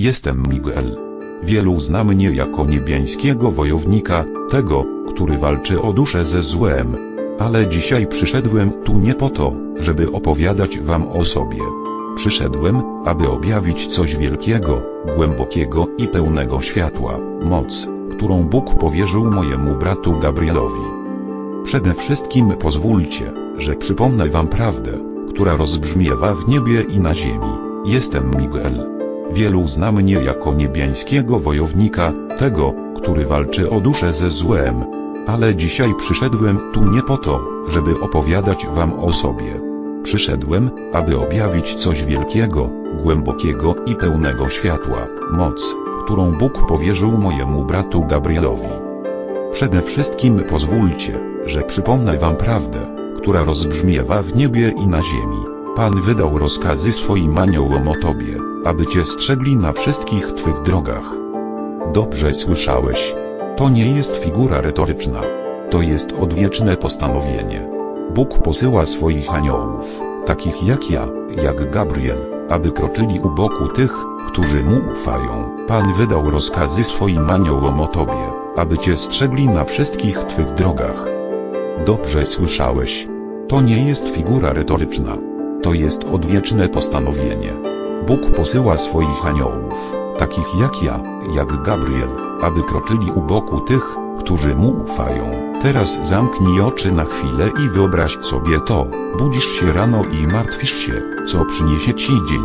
Jestem Miguel. Wielu zna mnie jako niebiańskiego wojownika, tego, który walczy o duszę ze złem. Ale dzisiaj przyszedłem tu nie po to, żeby opowiadać wam o sobie. Przyszedłem, aby objawić coś wielkiego, głębokiego i pełnego światła, moc, którą Bóg powierzył mojemu bratu Gabrielowi. Przede wszystkim pozwólcie, że przypomnę wam prawdę, która rozbrzmiewa w niebie i na ziemi. Jestem Miguel. Wielu zna mnie jako niebiańskiego wojownika, tego, który walczy o duszę ze złem. Ale dzisiaj przyszedłem tu nie po to, żeby opowiadać wam o sobie. Przyszedłem, aby objawić coś wielkiego, głębokiego i pełnego światła, moc, którą Bóg powierzył mojemu bratu Gabrielowi. Przede wszystkim pozwólcie, że przypomnę wam prawdę, która rozbrzmiewa w niebie i na ziemi. Pan wydał rozkazy swoim aniołom o tobie, aby cię strzegli na wszystkich twych drogach. Dobrze słyszałeś. To nie jest figura retoryczna. To jest odwieczne postanowienie. Bóg posyła swoich aniołów, takich jak ja, jak Gabriel, aby kroczyli u boku tych, którzy mu ufają. Pan wydał rozkazy swoim aniołom o tobie, aby cię strzegli na wszystkich twych drogach. Dobrze słyszałeś. To nie jest figura retoryczna. To jest odwieczne postanowienie. Bóg posyła swoich aniołów, takich jak ja, jak Gabriel, aby kroczyli u boku tych, którzy mu ufają. Teraz zamknij oczy na chwilę i wyobraź sobie to. Budzisz się rano i martwisz się, co przyniesie ci dzień.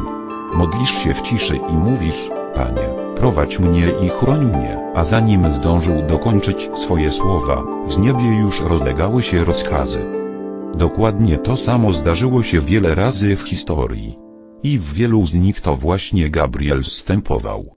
Modlisz się w ciszy i mówisz, Panie, prowadź mnie i chroń mnie. A zanim zdążył dokończyć swoje słowa, w niebie już rozlegały się rozkazy. Dokładnie to samo zdarzyło się wiele razy w historii. I w wielu z nich to właśnie Gabriel zstępował.